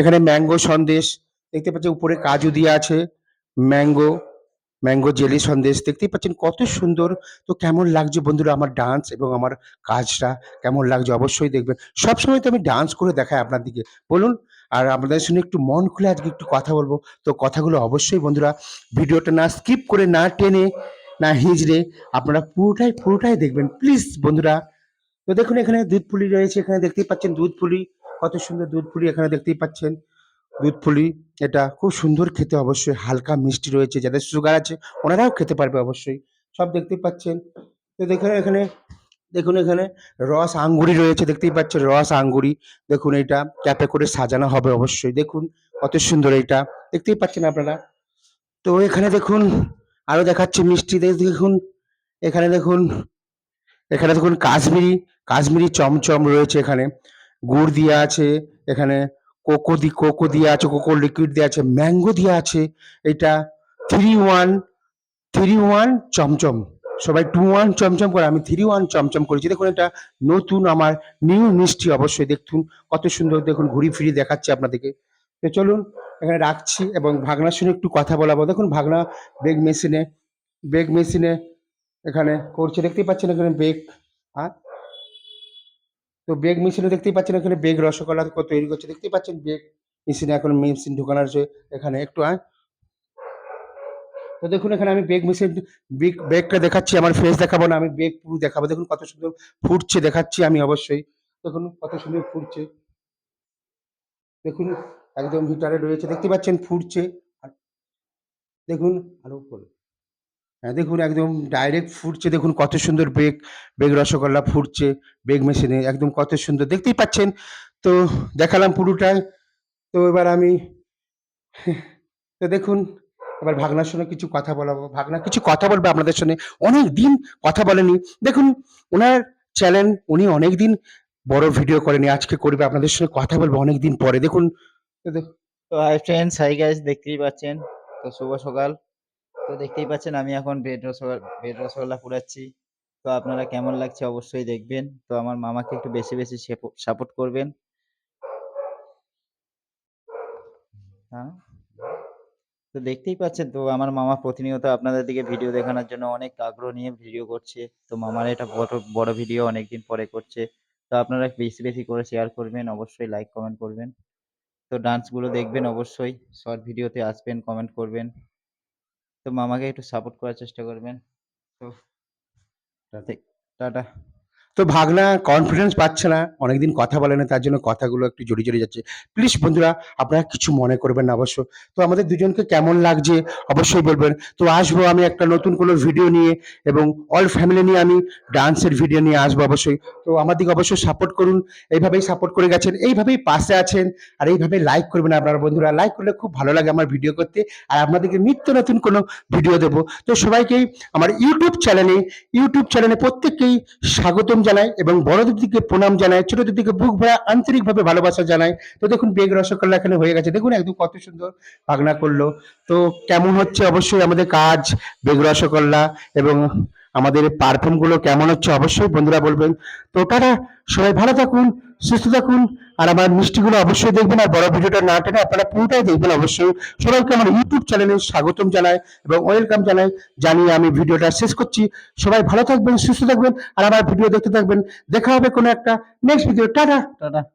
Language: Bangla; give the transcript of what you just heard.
এখানে ম্যাঙ্গো সন্দেশ, দেখতে পাচ্ছেন উপরে কাজু দিয়ে আছে, ম্যাঙ্গো ম্যাঙ্গো জেলি সন্দেশ, দেখতেই পাচ্ছেন কত সুন্দর। তো কেমন লাগছে বন্ধুরা আমার ডান্স এবং আমার কাজটা? কেমন লাগছে অবশ্যই দেখবেন। সবসময় তো আমি ডান্স করে দেখাই আপনার দিকে। বলুন, আর আপনাদের সঙ্গে একটু মন খুলে আজকে একটু কথা বলব। তো কথাগুলো অবশ্যই বন্ধুরা ভিডিওটা না স্কিপ করে না টেনে, না হিজড়ে আপনারা পুরোটাই পুরোটাই দেখবেন। প্লিজ বন্ধুরা, তো দেখুন এখানে দুধ পুলি রয়েছে, এখানে দেখতেই পাচ্ছেন দুধ পুলি। কত সুন্দর দুধ পুলি এখানে দেখতেই পাচ্ছেন। দুধ পুলি, এটা খুব সুন্দর খেতে অবশ্যই। হালকা মিষ্টি রয়েছে, যাদের সুগার আছে, ওনারাও খেতে পারবে অবশ্যই। সব দেখতেই পাচ্ছেন। তো দেখুন এখানে দেখুন এখানে রস আঙ্গুরি রয়েছে, দেখতেই পাচ্ছেন রস আঙ্গুরি। দেখুন এটা ক্যাপে করে সাজানো হবে অবশ্যই। দেখুন কত সুন্দর এটা। দেখতেই পাচ্ছেন আপনারা। তো এখানে দেখুন, আরও দেখাচ্ছে মিষ্টি। দেখ- দেখুন, এখানে দেখুন এখানে দেখুন কাশ্মীরি কাশ্মীরি চমচম রয়েছে এখানে। গুড় দিয়ে আছে, এখানে কোকো দি, কোকো দিয়ে আছে, কোকো লিকুইড দিয়ে আছে ম্যাঙ্গো দিয়ে আছে, এটা three one three one chamcham সবাই টু ওয়ান চমচম করে, আমি থ্রি ওয়ান চমচম করেছি। দেখুন, এটা নতুন, আমার নিউ মিষ্টি অবশ্যই দেখুন, কত সুন্দর দেখুন, ঘুরি ফিরি দেখাচ্ছে আপনাদেরকে। তো চলুন, এখানে রাখছি এবং ভাগনার সঙ্গে একটু কথা বলাবো। দেখুন, ভাগনা বেগ মেশিনে বেগ মেশিনে এখানে করছে, দেখতেই পাচ্ছেন এখানে বেগ হ্যাঁ তো বেগ মেশিনে দেখতেই পাচ্ছেন এখানে বেগ রসগোল্লা তৈরি করছে। দেখতেই পাচ্ছেন বেগ মেশিনে এখন মেশিন ঢোকানো আছে এখানে একটু হ্যাঁ। তো দেখুন এখানে আমি বেগ মেশিন বেগ বেগটা দেখাচ্ছি, আমার ফেস দেখাবো না, আমি বেগ পুরো দেখাবো। দেখুন কত সুন্দর ফুটছে, দেখাচ্ছি আমি অবশ্যই। দেখুন কত সুন্দর ফুটছে। দেখুন একদম হিটারে রয়েছে, দেখতে পাচ্ছেন ফুটছে। দেখুন, আরও উপরে। দেখুন একদম ডাইরেক্ট ফুটছে, দেখুন কত সুন্দর বেগ বেগ রসগোল্লা ফুটছে, বেগ মেশিনে, একদম কত সুন্দর, দেখতেই পাচ্ছেন। তো দেখালাম পুরোটাই। তো এবার আমি, তো দেখুন, এবার ভাগনার সঙ্গে কিছু কথা বলাবো ভাগনা কিছু কথা বলবে আপনাদের সঙ্গে। অনেক দিন কথা বলেনি। দেখুন, ওনার চ্যানেল উনি অনেক দিন বড় ভিডিও করেনি, আজকে করবে, আপনাদের সঙ্গে কথা বলবে অনেক দিন পরে। দেখুন, তো দেখ- তো হাই ফ্রেন্ডস হাই গাইস দেখতেই পাচ্ছেন। তো শুভ সকাল। তো দেখতেই পাচ্ছেন আমি এখন বেড রসগোল্লা বেড রসগোল্লা পুরাচ্ছি তো আপনারা কেমন লাগছে অবশ্যই দেখবেন। তো আমার মামাকে একটু বেশি বেশি সাপোর্ট করবেন। হ্যাঁ? তো দেখতেই পাচ্ছেন তো আমার মামা প্রতিনিয়ত আপনাদের দিকে ভিডিও দেখানোর জন্য অনেক আগ্রহ নিয়ে ভিডিও করছে। তো মামার এটা বড় বড় ভিডিও অনেকদিন পরে করছে। তো আপনারা বেশি বেশি করে শেয়ার করবেন, অবশ্যই লাইক কমেন্ট করবেন। তো ডান্সগুলো দেখবেন অবশ্যই। শর্ট ভিডিওতে আসবেন কমেন্ট করবেন। তো মামাকে একটু সাপোর্ট করার চেষ্টা করবেন। তো টাটা- টাটা। তো ভাগনা কনফিডেন্স পাচ্ছে না, অনেকদিন কথা বলে না, তার জন্য কথাগুলো একটু জড়িয়ে জড়িয়ে যাচ্ছে। প্লিজ বন্ধুরা, আপনারা কিছু মনে করবেন না অবশ্য। তো আমাদের দুজনকে কেমন লাগছে অবশ্যই বলবেন। তো আসব আমি একটা নতুন কোনো ভিডিও নিয়ে এবং অল ফ্যামিলি নিয়ে আমি ডান্সের ভিডিও নিয়ে আসব অবশ্যই। তো আমার দিকে অবশ্যই সাপোর্ট করুন, এইভাবেই সাপোর্ট করে গেছেন, এইভাবেই পাশে আছেন আর এইভাবে লাইক করবেন আপনারা বন্ধুরা। লাইক করলে খুব ভালো লাগে আমার ভিডিও করতে আর আপনাদেরকে নিত্য নতুন কোনো ভিডিও দেবো। তো সবাইকেই আমার ইউটিউব চ্যানেলে ইউটিউব চ্যানেলে প্রত্যেককেই স্বাগতম জানাই এবং বড়দের দিকে প্রণাম জানাই, ছোটদের দিকে বুক ভরা আন্তরিকভাবে ভালোবাসা জানায় তো দেখুন, বেগ রসগোল্লা এখানে হয়ে গেছে। দেখুন, একদম কত সুন্দর ভাগনা করল। তো কেমন হচ্ছে? অবশ্যই আমাদের কাজ, বেগ রসগোল্লা এবং আমাদের পারফিউমগুলো কেমন হচ্ছে অবশ্যই বন্ধুরা বলবেন। তো তারা সবাই ভালো থাকুন, সুস্থ থাকুন, আর আমার মিষ্টিগুলো অবশ্যই দেখবেন, আর বড় ভিডিওটা না টেনে আপনারা পুরোটাই দেখবেন অবশ্যই। সবাইকে আমার ইউটিউব চ্যানেলে স্বাগতম জানাই এবং ওয়েলকাম জানাই, জানিয়ে আমি ভিডিওটা শেষ করছি। সবাই ভালো থাকবেন, সুস্থ থাকবেন, আর আমার ভিডিও দেখতে থাকবেন। দেখা হবে কোনো একটা নেক্সট ভিডিও টাটা। টাটা।